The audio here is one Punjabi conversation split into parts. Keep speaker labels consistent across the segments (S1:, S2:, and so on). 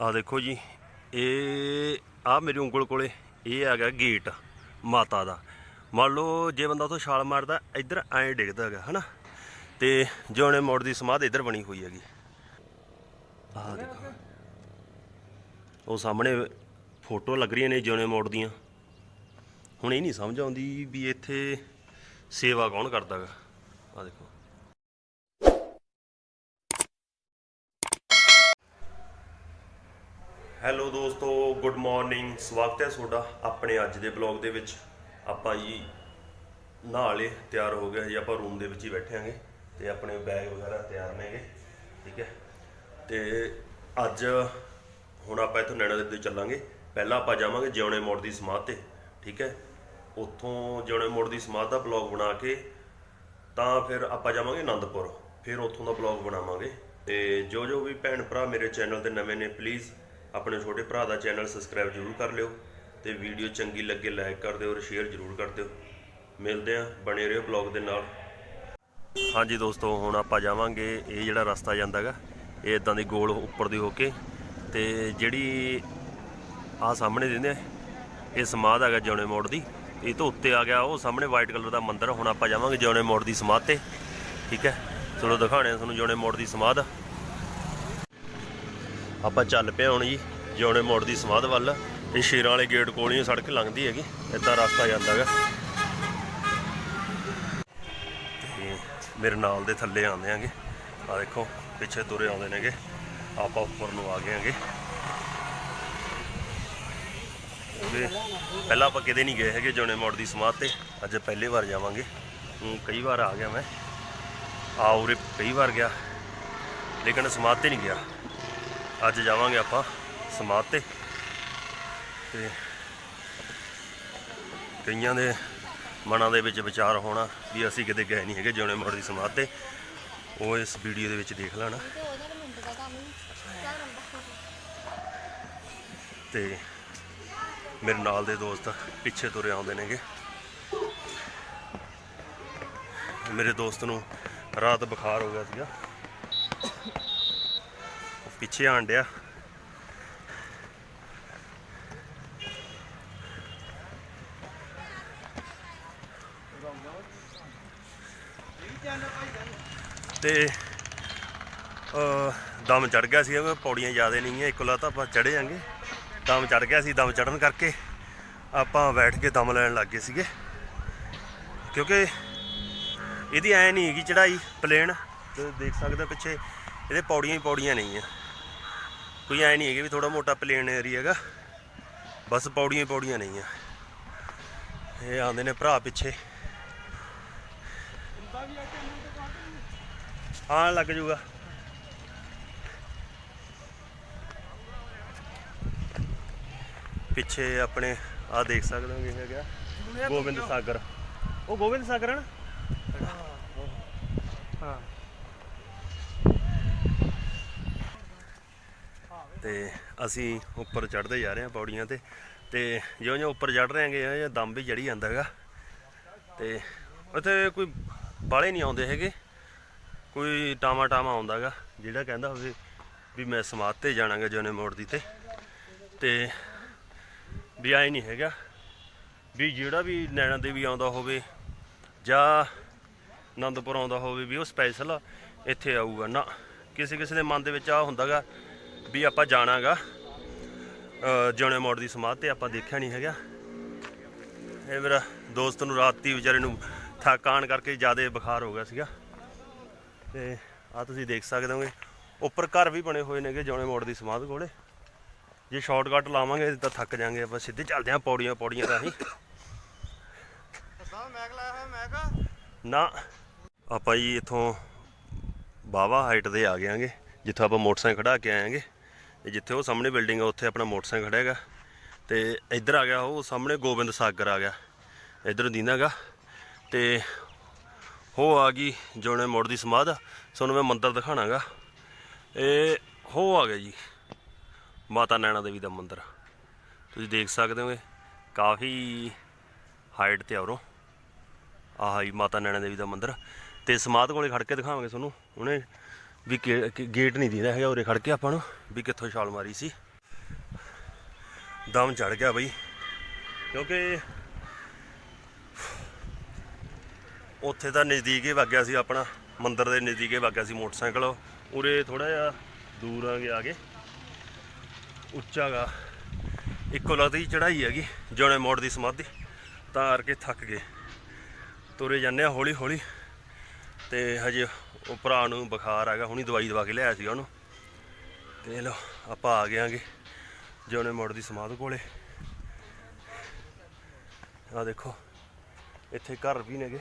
S1: ਆ ਦੇਖੋ ਜੀ, ਇਹ ਆ ਮੇਰੀ ਉਂਗਲ ਕੋਲੇ ਇਹ ਹੈਗਾ ਗੇਟ ਮਾਤਾ ਦਾ। ਮੰਨ ਲਓ ਜੇ ਬੰਦਾ ਉਥੋਂ ਛਾਲ ਮਾਰਦਾ, ਇੱਧਰ ਐਂ ਡਿੱਗਦਾ ਹੈਗਾ, ਹਨਾ? ਤੇ ਜਿਉਣੇ ਮੋੜ ਦੀ ਸਮਾਧ ਇੱਧਰ ਬਣੀ ਹੋਈ ਹੈਗੀ। ਆਹ ਦੇਖੋ। ਉਹ ਸਾਹਮਣੇ ਫੋਟੋ ਲੱਗ ਰਹੀਆਂ ਨੇ ਜਿਉਣੇ ਮੋੜ ਦੀਆਂ। ਹੁਣ ਇਹ ਨਹੀਂ ਸਮਝ ਆਉਂਦੀ ਵੀ ਇੱਥੇ ਸੇਵਾ ਕੌਣ ਕਰਦਾ ਹੈਗਾ। ਆ ਦੇਖੋ। ਹੈਲੋ ਦੋਸਤੋ ਗੁੱਡ ਮਾਰਨਿੰਗ ਸਵਾਗਤ ਹੈ ਤੁਹਾਡਾ ਆਪਣੇ ਅੱਜ ਦੇ ਬਲੌਗ ਦੇ ਵਿੱਚ। ਆਪਾਂ ਜੀ ਨਾਲੇ ਤਿਆਰ ਹੋ ਗਏ। ਜੀ ਆਪਾਂ ਰੂਮ ਦੇ ਵਿੱਚ ਹੀ ਬੈਠੇ ਆਂਗੇ ਤੇ ਆਪਣੇ ਬੈਗ ਵਗੈਰਾ ਤਿਆਰ ਨੇਗੇ, ਠੀਕ ਹੈ? ਤੇ ਅੱਜ ਹੁਣ ਆਪਾਂ ਇੱਥੋਂ ਨੈਣਾ ਦੇ ਚੱਲਾਂਗੇ। ਪਹਿਲਾਂ ਆਪਾਂ ਜਾਵਾਂਗੇ ਜਿਉਣੇ ਮੋੜ ਦੀ ਸਮਾਧ ਤੇ, ਠੀਕ ਹੈ? ਉੱਥੋਂ ਜਿਉਣੇ ਮੋੜ ਦੀ ਸਮਾਧ ਦਾ ਬਲੌਗ ਬਣਾ ਕੇ, ਤਾਂ ਫਿਰ ਆਪਾਂ ਜਾਵਾਂਗੇ ਆਨੰਦਪੁਰ। ਫਿਰ ਉੱਥੋਂ ਦਾ ਬਲੌਗ ਬਣਾਵਾਂਗੇ। ਤੇ ਜੋ ਜੋ ਵੀ ਭੈਣ ਭਰਾ ਮੇਰੇ ਚੈਨਲ ਤੇ ਨਵੇਂ ਨੇ ਪਲੀਜ਼ ਆਪਣੇ ਛੋਟੇ ਭਰਾ ਦਾ ਚੈਨਲ ਸਬਸਕ੍ਰਾਈਬ ਜ਼ਰੂਰ ਕਰ ਲਿਓ ਤੇ ਵੀਡੀਓ ਚੰਗੀ ਲੱਗੇ ਲਾਈਕ ਕਰ ਦਿਓ ਔਰ ਸ਼ੇਅਰ ਜ਼ਰੂਰ ਕਰ ਦਿਓ। ਮਿਲਦੇ ਆਂ ਬਣੇ ਰਹੋ ਬਲੌਗ ਦੇ ਨਾਲ। ਹਾਂਜੀ ਦੋਸਤੋ, ਹੁਣ ਆਪਾਂ ਜਾਵਾਂਗੇ ਇਹ ਜਿਹੜਾ ਰਸਤਾ ਜਾਂਦਾ ਹੈਗਾ, ਇਹ ਇਦਾਂ ਦੀ ਗੋਲ ਉੱਪਰ ਦੀ ਹੋ ਕੇ ਤੇ ਜਿਹੜੀ ਆ ਸਾਹਮਣੇ ਦਿੰਦੇ ਆ, ਇਹ ਸਮਾਧ ਹੈਗਾ ਜਿਉਣੇ ਮੋੜ ਦੀ। ਇਹ ਤੋਂ ਉੱਤੇ ਆ ਗਿਆ ਉਹ ਸਾਹਮਣੇ ਵਾਈਟ ਕਲਰ ਦਾ ਮੰਦਿਰ ਹੁਣ ਆਪਾਂ ਜਾਵਾਂਗੇ ਜਿਉਣੇ ਮੋੜ ਦੀ ਸਮਾਧ ਤੇ। ਠੀਕ ਹੈ? ਚਲੋ ਦਿਖਾਣੇ ਆ ਤੁਹਾਨੂੰ ਜਿਉਣੇ ਮੋੜ ਦੀ ਸਮਾਧ। ਆਪਾਂ ਚੱਲ ਪਏ ਹੁਣ ਜੀ ਜਿਉਣੇ ਮੋੜ ਦੀ ਸਮਾਧ ਵੱਲ। ਇਹ ਸ਼ੇਰਾਂ ਵਾਲੇ ਗੇਟ ਕੋਲ ਹੀ ਸੜਕ ਲੰਘਦੀ ਹੈਗੀ ਇਦਾਂ ਰਸਤਾ ਜਾਂਦਾ ਹੈਗਾ। ਤੇ ਮੇਰੇ ਨਾਲ ਦੇ ਥੱਲੇ ਆਉਂਦੇ ਆਂਗੇ ਆ ਦੇਖੋ ਪਿੱਛੇ ਤੁਰੇ ਆਉਂਦੇ ਨੇਗੇ। ਆਪਾਂ ਉੱਪਰ ਨੂੰ ਆ ਗਏ ਆਂਗੇ ਤੇ ਪਹਿਲਾਂ ਆਪਾਂ ਕਿਤੇ ਨਹੀਂ ਗਏ ਹੈਗੇ ਜੋਨੇ ਮੋੜ ਦੀ ਸਮਾਧ ਤੇ। ਅੱਜ ਪਹਿਲੀ ਵਾਰ ਜਾਵਾਂਗੇ। ਹੂੰ, ਕਈ ਵਾਰ ਆ ਗਿਆ ਮੈਂ। ਆ ਉਰੇ ਕਈ ਵਾਰ ਗਿਆ। ਲੇਕਿਨ ਸਮਾਧ ਤੇ ਨਹੀਂ ਗਿਆ। ਅੱਜ ਜਾਵਾਂਗੇ ਆਪਾਂ ਸਮਾਧ ਤੇ। ਤੇ ਕਈਆਂ ਦੇ ਮਨਾਂ ਦੇ ਵਿੱਚ ਵਿਚਾਰ ਹੋਣਾ ਵੀ ਅਸੀਂ ਕਿਤੇ ਗਏ ਨਹੀਂ ਹੈਗੇ ਜਿਉਣੇ ਮੋੜ ਦੀ ਸਮਾਧ ਤੇ। ਉਹ ਇਸ ਵੀਡੀਓ ਦੇ ਵਿੱਚ ਦੇਖ ਲੈਣਾ।
S2: ਤੇ
S1: ਮੇਰੇ ਨਾਲ ਦੇ ਦੋਸਤ ਪਿੱਛੇ ਤੁਰੇ ਆਉਂਦੇ ਨੇਗੇ। ਮੇਰੇ ਦੋਸਤ ਨੂੰ ਰਾਤ ਬੁਖਾਰ ਹੋ ਗਿਆ ਸੀਗਾ। ਪਿੱਛੇ ਆਣ ਡਿਆ। ਤੇ ਦਮ ਚੜ ਗਿਆ ਸੀ ਮੈਂ ਪੌੜੀਆਂ ਜ਼ਿਆਦਾ ਨਹੀਂ ਹੈ ਇੱਕੋ ਤਾਂ ਆਪਾਂ ਚੜੇ ਜਾਂਗੇ। ਦਮ ਚੜ ਗਿਆ ਸੀ, ਦਮ ਚੜਨ ਕਰਕੇ ਆਪਾਂ ਬੈਠ ਕੇ ਦਮ ਲੈਣ ਲੱਗ ਗਏ ਸੀਗੇ। ਕਿਉਂਕਿ ਇਹਦੀ ਐ ਨਹੀਂ ਹੈਗੀ ਚੜਾਈ ਪਲੇਨ ਤੁਸੀਂ ਦੇਖ ਸਕਦੇ ਹੋ ਪਿੱਛੇ, ਇਹਦੇ ਪੌੜੀਆਂ ਹੀ ਪੌੜੀਆਂ ਨਹੀਂ ਆ ਕੋਈ ਐ ਨਹੀਂ ਹੈਗੀ ਵੀ ਥੋੜਾ ਮੋਟਾ ਪਲੇਨ ਏਰੀਆ ਹੈਗਾ। ਬਸ ਪੌੜੀਆਂ ਪੌੜੀਆਂ ਨਹੀਂ ਆ ਇਹ ਆਉਂਦੇ ਨੇ ਭਰਾ ਪਿੱਛੇ। ਹਾਂ ਲੱਗ ਜੂਗਾ। ਪਿੱਛੇ ਆਪਣੇ ਆ ਦੇਖ ਸਕਦੇ ਹੋ ਕੀ ਹੈਗਾ। ਗੋਬਿੰਦ ਸਾਗਰ। ਉਹ ਗੋਬਿੰਦ ਸਾਗਰ ਹੈ ਨਾ? ਹਾਂ। ਤੇ ਅਸੀਂ ਉੱਪਰ ਚੜ੍ਹਦੇ ਜਾ ਰਹੇ ਹਾਂ ਪੌੜੀਆਂ ਤੇ ਤੇ ਜਿਉਂ-ਜਿਉਂ ਉੱਪਰ ਚੜ੍ਹ ਰਹੇ ਹਾਂਗੇ ਇਹ ਦਮ ਵੀ ਚੜੀ ਜਾਂਦਾ ਹੈਗਾ। ਤੇ ਉੱਥੇ ਕੋਈ ਬਾਲੇ ਨਹੀਂ ਆਉਂਦੇ ਹੈਗੇ। ਕੋਈ ਟਾਮਾ ਟਾਮਾ ਆਉਂਦਾ ਹੈਗਾ, ਜਿਹੜਾ ਕਹਿੰਦਾ ਹੋਵੇ ਵੀ ਮੈਂ ਸਮਾਧ ਤੇ ਜਾਣਾਗਾ ਜੋਨੇ ਮੋੜ ਦੀ ਤੇ। ਤੇ ਵੀ ਆਈ ਨਹੀਂ ਹੈਗਾ ਵੀ ਜਿਹੜਾ ਵੀ ਨੈਣਾ ਦੇਵੀ ਆਉਂਦਾ ਹੋਵੇ ਜਾਂ ਆਨੰਦਪੁਰ ਆਉਂਦਾ ਹੋਵੇ ਵੀ ਉਹ ਸਪੈਸ਼ਲ ਇੱਥੇ ਆਊਗਾ। ਨਾ ਕਿਸੇ ਕਿਸੇ ਦੇ ਮਨ ਦੇ ਵਿੱਚ ਆ ਹੁੰਦਾਗਾ ਵੀ ਆਪਾਂ ਜਾਣਾਗਾ ਜੋਨੇ ਮੋੜ ਦੀ ਸਮਾਧ ਤੇ ਆਪਾਂ ਦੇਖਿਆ ਨਹੀਂ ਹੈਗਾ। ਇਹ ਮੇਰਾ ਦੋਸਤ ਨੂੰ ਰਾਤੀ ਵਿਚਾਰੇ ਨੂੰ ਥੱਕ ਆਉਣ ਕਰਕੇ ਜ਼ਿਆਦਾ ਬੁਖਾਰ ਹੋ ਗਿਆ ਸੀਗਾ। ਤੇ ਆ ਤੁਸੀਂ ਦੇਖ ਸਕਦੇ ਹੋਗੇ ਉੱਪਰ ਘਰ ਵੀ ਬਣੇ ਹੋਏ ਨੇਗੇ ਜੋਨੇ ਮੋੜ ਦੀ ਸਮਾਧ ਕੋਲੇ। ਜੇ ਸ਼ਾਰਟਕਟ ਲਾਵਾਂਗੇ ਤਾਂ ਥੱਕ ਜਾਾਂਗੇ ਆਪਾਂ ਸਿੱਧੇ ਚੱਲਦੇ ਆਂ ਪੌੜੀਆਂ ਪੌੜੀਆਂ ਰਾਹੀਂ
S3: ਸਾਹਿਬ ਲਾਇਆ ਹੋਇਆ
S1: ਨਾ ਆਪਾਂ ਜੀ ਇਥੋਂ ਬਾਵਾ ਹਾਈਟ ਦੇ ਆ ਗਏਾਂਗੇ ਜਿੱਥੋਂ ਆਪਾਂ ਮੋਟਰਸਾਈਕਲ ਖੜਾ ਕੇ ਆਏਾਂਗੇ ਤੇ ਜਿੱਥੇ ਉਹ ਸਾਹਮਣੇ ਬਿਲਡਿੰਗ ਆ, ਉੱਥੇ ਆਪਣਾ ਮੋਟਰਸਾਈਕਲ ਖੜਾ ਹੈਗਾ। ਤੇ ਇੱਧਰ ਆ ਗਿਆ ਉਹ, ਸਾਹਮਣੇ ਗੋਬਿੰਦ ਸਾਗਰ ਆ ਗਿਆ। ਇੱਧਰ ਦੀਨਾਗਾ ਤੇ ਹੋ ਆ ਗਈ ਜੋਨੇ ਮੋੜ ਦੀ ਸਮਾਧ। ਤੁਹਾਨੂੰ ਮੈਂ ਮੰਦਿਰ ਦਿਖਾਣਾਗਾ ਇਹ ਹੋ ਆ ਗਿਆ ਜੀ। ਮਾਤਾ ਨੈਣਾ ਦੇਵੀ ਦਾ ਮੰਦਿਰ। ਤੁਸੀਂ ਦੇਖ ਸਕਦੇ ਹੋਗੇ, ਕਾਫੀ ਹਾਈਟ ਤੇ ਆ ਆਹ ਹੀ ਮਾਤਾ ਨੈਣਾ ਦੇਵੀ ਦਾ ਮੰਦਿਰ। ਤੇ ਸਮਾਧ ਕੋਲੇ ਖੜ ਕੇ ਦਿਖਾਵਾਂਗੇ ਤੁਹਾਨੂੰ। ਉਹਨੇ ਵੀ ਕਿ- ਗੇਟ ਨਹੀਂ ਦੀਦਾ ਹੈਗਾ ਉਰੇ ਖੜ ਕੇ ਆਪਾਂ ਨੂੰ, ਵੀ ਕਿੱਥੋਂ ਛਾਲ ਮਾਰੀ ਸੀ। ਦਮ ਚੜ ਗਿਆ ਬਈ। ਕਿਉਂਕਿ ਉੱਥੇ ਤਾਂ ਨਜ਼ਦੀਕ ਹੀ ਵਗਿਆ ਸੀ ਆਪਣਾ, ਮੰਦਰ ਦੇ ਨਜ਼ਦੀਕ ਹੀ ਵਗਿਆ ਸੀ ਮੋਟਰਸਾਈਕਲ। ਉਰੇ ਥੋੜਾ ਜਿਹਾ ਦੂਰ ਆ ਗਿਆ ਆਗੇ ਉੱਚਾ ਗਾ। ਇੱਕੋ ਲੱਗਦੀ ਚੜਾਈ ਹੈਗੀ ਜੋਨੇ ਮੋੜ ਦੀ ਸਮਾਧੀ। ਤਾਰ ਕੇ ਥੱਕ ਗਏ। ਤੁਰੇ ਜਾਂਦੇ ਆ ਹੌਲੀ ਹੌਲੀ ਤੇ ਹਜੇ ਉਹ ਭਰਾ ਨੂੰ ਬੁਖਾਰ ਹੈਗਾ ਹੁਣੀ ਦਵਾਈ ਦਵਾ ਕੇ ਲਿਆਇਆ ਸੀਗਾ ਉਹਨੂੰ। ਤੇ ਲੋ ਆਪਾਂ ਆ ਗਏ ਆਂਗੇ ਜੋਨੇ ਮੋੜ ਦੀ ਸਮਾਧ ਕੋਲੇ। ਆ ਦੇਖੋ, ਇੱਥੇ ਘਰ ਵੀ ਨੇਗੇ।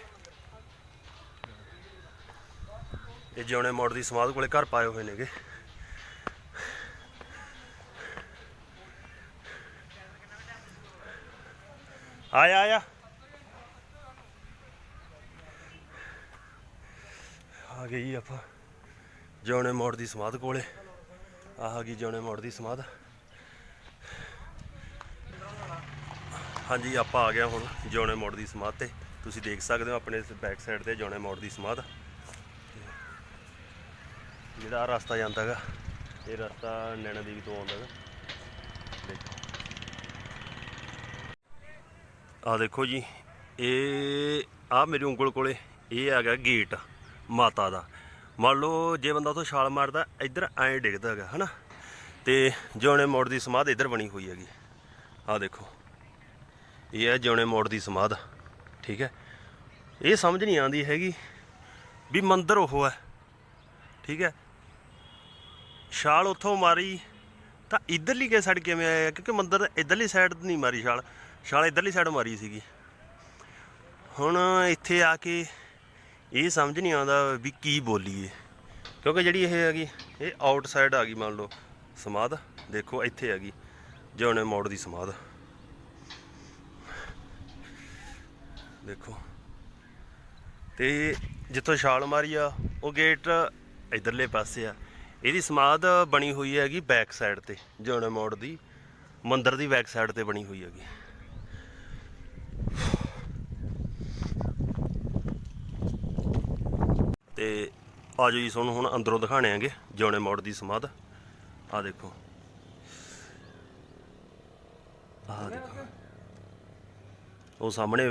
S1: ਇਹ ਜਿਉਣੇ ਮੋੜ ਦੀ ਸਮਾਧ ਕੋਲੇ, ਘਰ ਪਾਏ ਹੋਏ ਨੇਗੇ। ਆਇਆ ਆਇਆ। ਆ ਗਏ ਜੀ ਆਪਾਂ ਜਿਉਣੇ ਮੋੜ ਦੀ ਸਮਾਧ ਕੋਲੇ। ਆਹ ਗਈ ਜਿਉਣੇ ਮੋੜ ਦੀ ਸਮਾਧ। ਹਾਂਜੀ, ਆਪਾਂ ਆ ਗਏ ਹੁਣ ਜਿਉਣੇ ਮੋੜ ਦੀ ਸਮਾਧ ਤੇ। ਤੁਸੀਂ ਦੇਖ ਸਕਦੇ ਹੋ ਆਪਣੇ ਬੈਕ ਸਾਈਡ ਤੇ ਜੌਣੇ ਮੋੜ ਦੀ ਸਮਾਧ। ਜਿਹੜਾ ਆਹ ਰਸਤਾ ਜਾਂਦਾ ਹੈਗਾ ਇਹ ਰਸਤਾ ਨੈਣਾ ਦੇਵੀ ਤੋਂ ਆਉਂਦਾ ਹੈਗਾ ਦੇਖੋ। ਆ ਦੇਖੋ ਜੀ, ਇਹ ਆ ਮੇਰੀ ਉਂਗਲ ਕੋਲੇ ਇਹ ਆ ਗਿਆ ਗੇਟ ਮਾਤਾ ਦਾ। ਮੰਨ ਲਓ ਜੇ ਬੰਦਾ ਉਥੋਂ ਛਾਲ ਮਾਰਦਾ, ਇੱਧਰ ਐਂ ਡਿੱਗਦਾ ਹੈਗਾ, ਹਨਾ? ਤੇ ਜਿਉਣੇ ਮੋੜ ਦੀ ਸਮਾਧ ਇੱਧਰ ਬਣੀ ਹੋਈ ਹੈਗੀ। ਆਹ ਦੇਖੋ। ਇਹ ਹੈ ਜਿਉਣੇ ਮੋੜ ਦੀ ਸਮਾਧ, ਠੀਕ ਹੈ? ਇਹ ਸਮਝ ਨਹੀਂ ਆਉਂਦੀ ਹੈਗੀ ਵੀ ਮੰਦਰ ਉਹ ਹੈ, ਠੀਕ ਹੈ? ਛਾਲ ਉੱਥੋਂ ਮਾਰੀ, ਤਾਂ ਇਧਰਲੀ ਕੇ ਸਾਈਡ ਕਿਵੇਂ ਆਇਆ? ਕਿਉਂਕਿ ਮੰਦਰ ਇਧਰਲੀ ਸਾਈਡ ਨਹੀਂ ਮਾਰੀ ਛਾਲ। ਛਾਲ ਇਧਰਲੀ ਸਾਈਡ ਮਾਰੀ ਸੀਗੀ। ਹੁਣ ਇੱਥੇ ਆ ਕੇ ਇਹ ਸਮਝ ਨਹੀਂ ਆਉਂਦਾ ਵੀ ਕੀ ਬੋਲੀਏ। ਕਿਉਂਕਿ ਜਿਹੜੀ ਇਹ ਹੈਗੀ, ਇਹ ਆਊਟਸਾਈਡ ਆ ਗਈ ਮੰਨ ਲਓ, ਸਮਾਧ। ਦੇਖੋ ਇੱਥੇ ਹੈਗੀ ਜਿਉਣੇ ਮੋੜ ਦੀ ਸਮਾਧ। ਦੇਖੋ। ਤੇ ਜਿੱਥੋਂ ਛਾਲ ਮਾਰੀ ਆ, ਉਹ ਗੇਟ ਇਧਰਲੇ ਪਾਸੇ ਆ। ਇਹਦੀ ਸਮਾਧ ਬਣੀ ਹੋਈ ਹੈਗੀ ਬੈਕ ਸਾਈਡ ਤੇ ਜੋਨੇ ਮੋੜ ਦੀ, ਮੰਦਰ ਦੀ ਬੈਕ ਸਾਈਡ ਤੇ ਬਣੀ ਹੋਈ ਹੈਗੀ। ਤੇ ਆਜੋ ਜੀ, ਤੁਹਾਨੂੰ ਹੁਣ ਅੰਦਰੋਂ ਦਿਖਾਣੇ ਆਂਗੇ ਜੋਨੇ ਮੋੜ ਦੀ ਸਮਾਧ। ਆ ਦੇਖੋ। ਆ ਦੇਖੋ। ਉਹ ਸਾਹਮਣੇ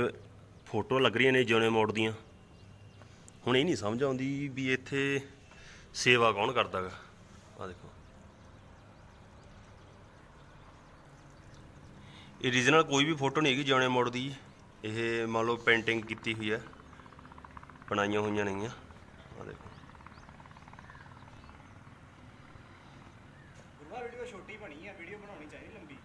S1: ਫੋਟੋ ਲੱਗ ਰਹੀਆਂ ਨੇ ਜੋਨੇ ਮੋੜ ਦੀਆਂ। ਹੁਣ ਇਹ ਨਹੀਂ ਸਮਝ ਆਉਂਦੀ ਵੀ ਇੱਥੇ ਸੇਵਾ ਕੌਣ ਕਰਦਾਗਾ ਆ ਦੇਖੋ। ਇਹ ਰੀਜਨਲ ਕੋਈ ਵੀ ਫੋਟੋ ਨਹੀਂ ਹੈਗੀ ਜੋਨੇ ਮੋੜ ਦੀ। ਇਹ ਮੰਨ ਲਓ ਪੇਂਟਿੰਗ ਕੀਤੀ ਹੋਈ ਹੈ। ਬਣਾਈਆਂ ਹੋਈਆਂ ਨੇਗੀਆਂ। ਆ ਦੇਖੋ
S3: ਗੁਰੂਆ ਵੀਡੀਓ ਛੋਟੀ ਬਣੀ ਆ ਵੀਡੀਓ ਬਣਾਉਣੀ ਚਾਹੀਦੀ ਲੰਬੀ।